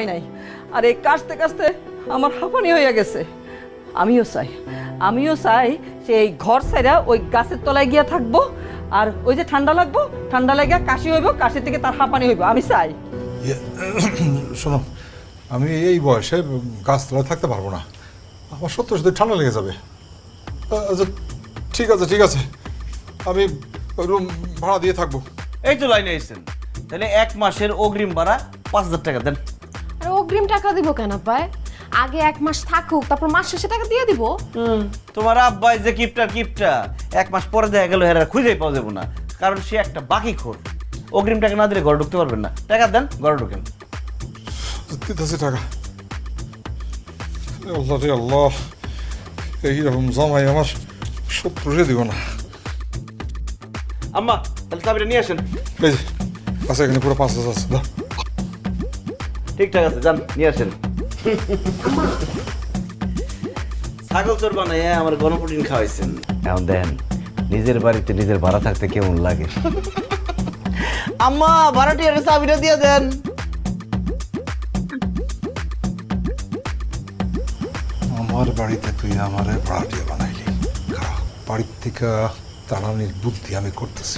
চাই নাই। আর এই কাশতে কাশতে আমার হাঁপানি হয়ে গেছে। আমিও চাই। আমিও চাই যে এই ঘর সাইরা ওই গাছের তলায় গিয়া থাকব আর ওই যে ঠান্ডা লাগবো ঠান্ডা লাগা কাশি হইব কাশি থেকে তার হাঁপানি হইব। আমি চাই। ইয়ে, শোনো আমি এই বয়সে গাছতলায় থাকতে পারব না। আমার সত্যি সত্যি ঠান্ডা লেগে যাবে। আচ্ছা ঠিক আছে ঠিক আছে। আমি রুম ভাড়া দিয়ে থাকব। এই তো লাইনে এসেছেন তাহলে এক মাসের অগ্রিম ভাড়া পাঁচ হাজার টাকা দেন। আর অগ্রিম টাকা দিব কেন পায় আগে এক মাস থাকুক তারপর মাস শেষে টাকা দিয়ে দিব। তোমার আব্বাই যে কিপটার কিপটা এক মাস পরে দেখা গেল হেরা খুঁজেই পাওয়া যাব না। কারণ সে একটা বাকি খোর। অগ্রিম টাকা না দিলে ঘরে ঢুকতে পারবেন না। টাকা দেন ঘরে ঢুকেন। দিতেছি টাকা। আল্লাহ রে আল্লাহ এইরকম জামাই আমার শত্রুরে দিব না। আম্মা তাহলে চাবিটা নিয়ে আসেন। এই যে আচ্ছা এখানে পুরো পাঁচ হাজার আছে দাও। ঠিকঠাক আছে যান নিয়ে আসেন। ছাগল চোর বানাই আমার গণপ্রোটিন খাওয়াইছেন। এখন দেন নিজের বাড়িতে নিজের ভাড়া থাকতে কেমন লাগে? আম্মা ভাড়াটিয়ার চাবিটা দিয়ে দেন। আমার বাড়িতে তুই আমার ভাড়াটিয়া বানাইলি। বাড়ির থেকে তাড়ানির বুদ্ধি আমি করতেছি।